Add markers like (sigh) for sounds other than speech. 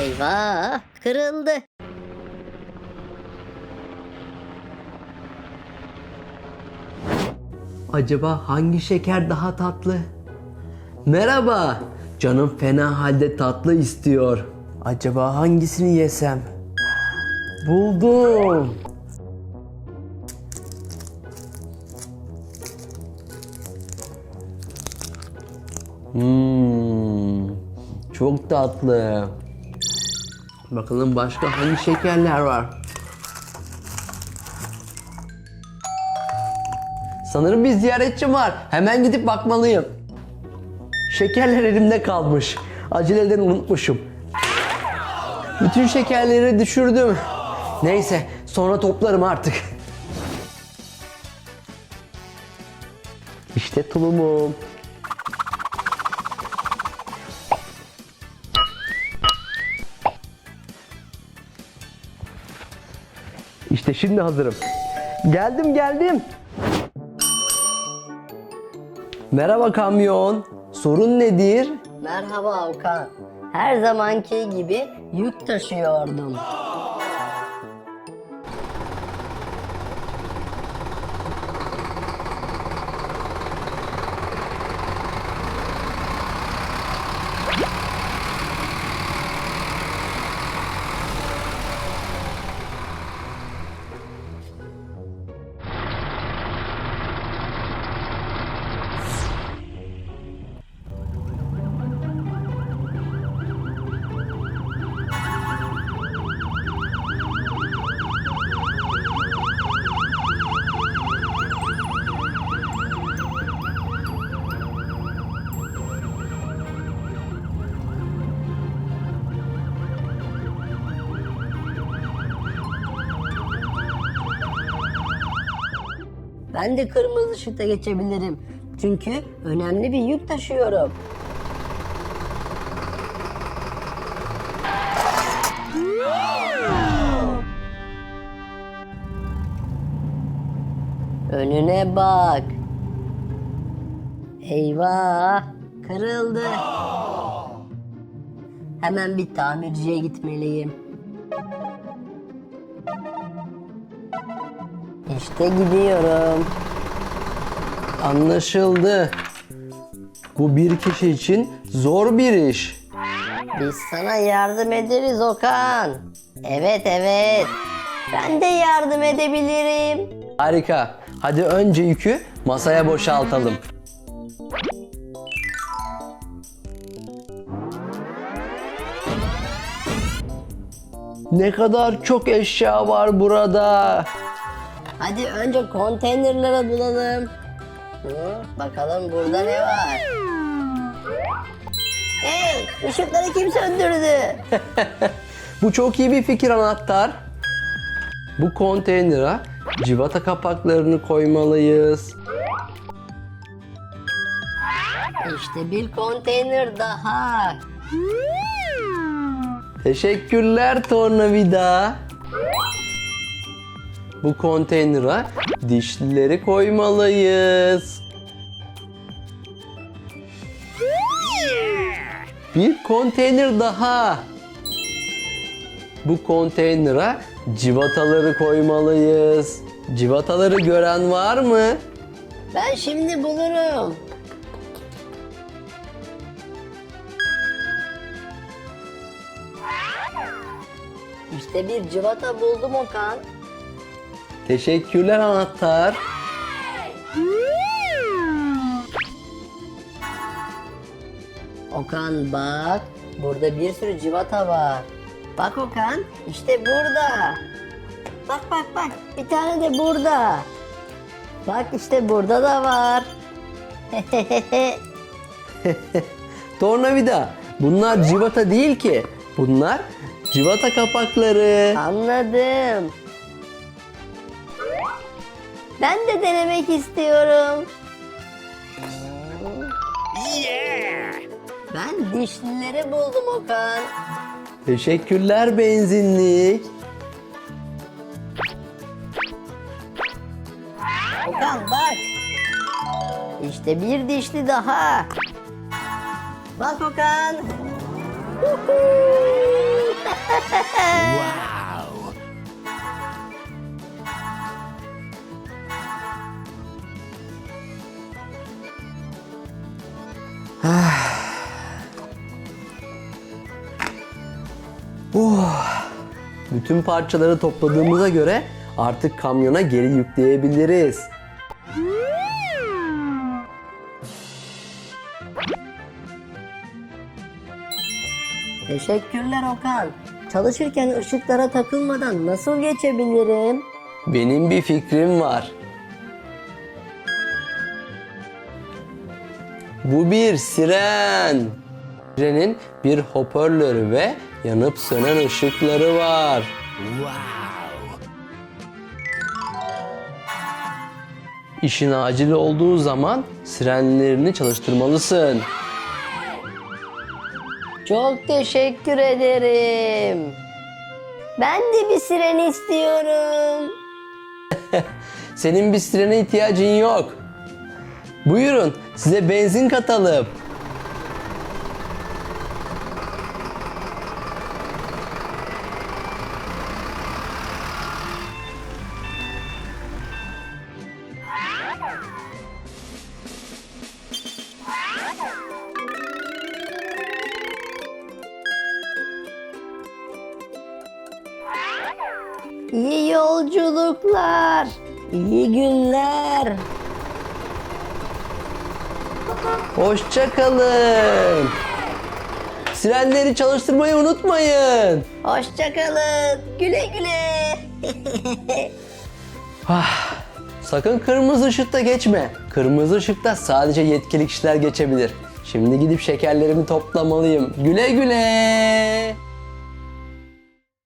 Eyvah kırıldı. Acaba hangi şeker daha tatlı? Merhaba. Canım fena halde tatlı istiyor. Acaba hangisini yesem? Buldum. Hmm, çok tatlı. Bakalım başka hangi şekerler var? Sanırım bir ziyaretçi var. Hemen gidip bakmalıyım. Şekerler elimde kalmış. Aceleden unutmuşum. Bütün şekerleri düşürdüm. Neyse sonra toplarım artık. İşte tulumum. İşte şimdi hazırım. Geldim geldim. Merhaba kamyon. Sorun nedir? Merhaba Okan. Her zamanki gibi yük taşıyordum. Ben de kırmızı ışıkta geçebilirim. Çünkü önemli bir yük taşıyorum. Önüne bak. Eyvah, kırıldı. Hemen bir tamirciye gitmeliyim. İşte gidiyorum. Anlaşıldı. Bu bir kişi için zor bir iş. Biz sana yardım ederiz Okan. Evet evet. Ben de yardım edebilirim. Harika. Hadi önce yükü masaya boşaltalım. Ne kadar çok eşya var burada. Hadi önce konteynerları bulalım. Hı, bakalım burada ne var? Hey, ışıkları kim söndürdü? (laughs) Bu çok iyi bir fikir anahtar. Bu konteynere civata kapaklarını koymalıyız. İşte bir konteyner daha. Teşekkürler tornavida. Bu konteynere dişlileri koymalıyız. Bir konteyner daha. Bu konteynere civataları koymalıyız. Civataları gören var mı? Ben şimdi bulurum. İşte bir cıvata buldum Okan. Teşekkürler anahtar. Okan bak, burada bir sürü civata var. Bak Okan, işte burada. Bak bak bak, bir tane de burada. Bak işte burada da var. (laughs) Tornavida. Bunlar civata değil ki. Bunlar civata kapakları. Anladım. Ben de denemek istiyorum. Ben dişlileri buldum Okan. Teşekkürler benzinlik. Okan bak. İşte bir dişli daha. Bak Okan. (laughs) Bütün parçaları topladığımıza göre artık kamyona geri yükleyebiliriz. Teşekkürler Okan. Çalışırken ışıklara takılmadan nasıl geçebilirim? Benim bir fikrim var. Bu bir siren. Sirenin bir hoparlörü ve yanıp sönen ışıkları var. İşin acil olduğu zaman sirenlerini çalıştırmalısın. Çok teşekkür ederim. Ben de bir siren istiyorum. (laughs) Senin bir sirene ihtiyacın yok. Buyurun size benzin katalım. İyi yolculuklar. İyi günler. Hoşça kalın. Sirenleri çalıştırmayı unutmayın. Hoşçakalın. Güle güle. (laughs) Sakın kırmızı ışıkta geçme. Kırmızı ışıkta sadece yetkili kişiler geçebilir. Şimdi gidip şekerlerimi toplamalıyım. Güle güle.